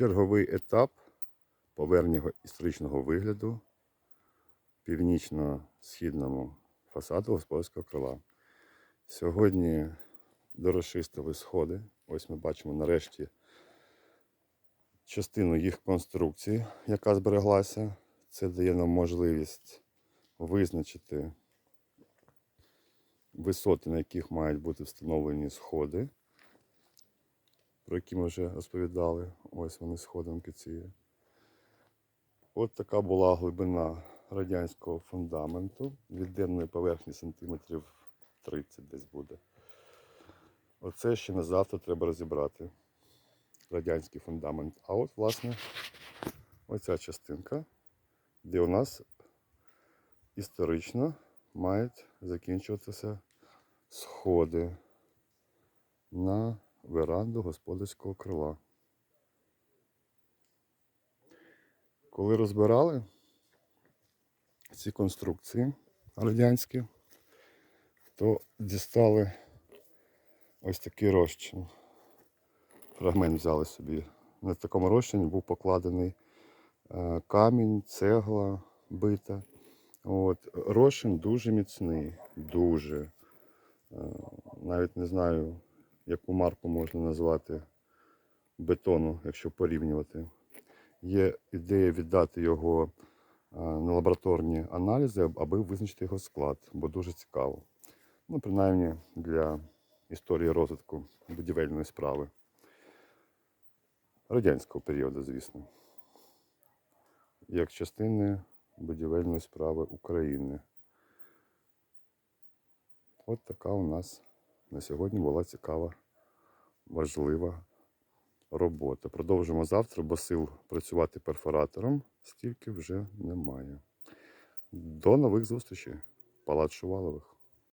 Черговий етап повернення історичного вигляду північно-східному фасаду господарського крила. Сьогодні дорошистили сходи. Ось ми бачимо нарешті частину їх конструкції, яка збереглася. Це дає нам можливість визначити висоти, на яких мають бути встановлені сходи, про які ми вже розповідали. Ось вони сходинки ці. От така була глибина радянського фундаменту. Від денної поверхні сантиметрів 30 десь буде. Оце ще на завтра треба розібрати. Радянський фундамент. А от, власне, оця частинка, де у нас історично мають закінчуватися сходи на веранду господарського крила. Коли розбирали ці конструкції радянські, то дістали ось такий розчин. Фрагмент взяли собі. На такому розчині був покладений е, камінь, цегла бита. От. Розчин дуже міцний, дуже. Е, Навіть не знаю, яку марку можна назвати бетону, якщо порівнювати. Є ідея віддати його на лабораторні аналізи, аби визначити його склад, бо дуже цікаво. Ну, принаймні для історії розвитку будівельної справи. Радянського періоду, звісно. Як частини будівельної справи України. От така у нас на сьогодні була цікава, важлива робота. Продовжимо завтра, бо сил працювати перфоратором стільки вже немає. До нових зустрічей. Палац Шувалових.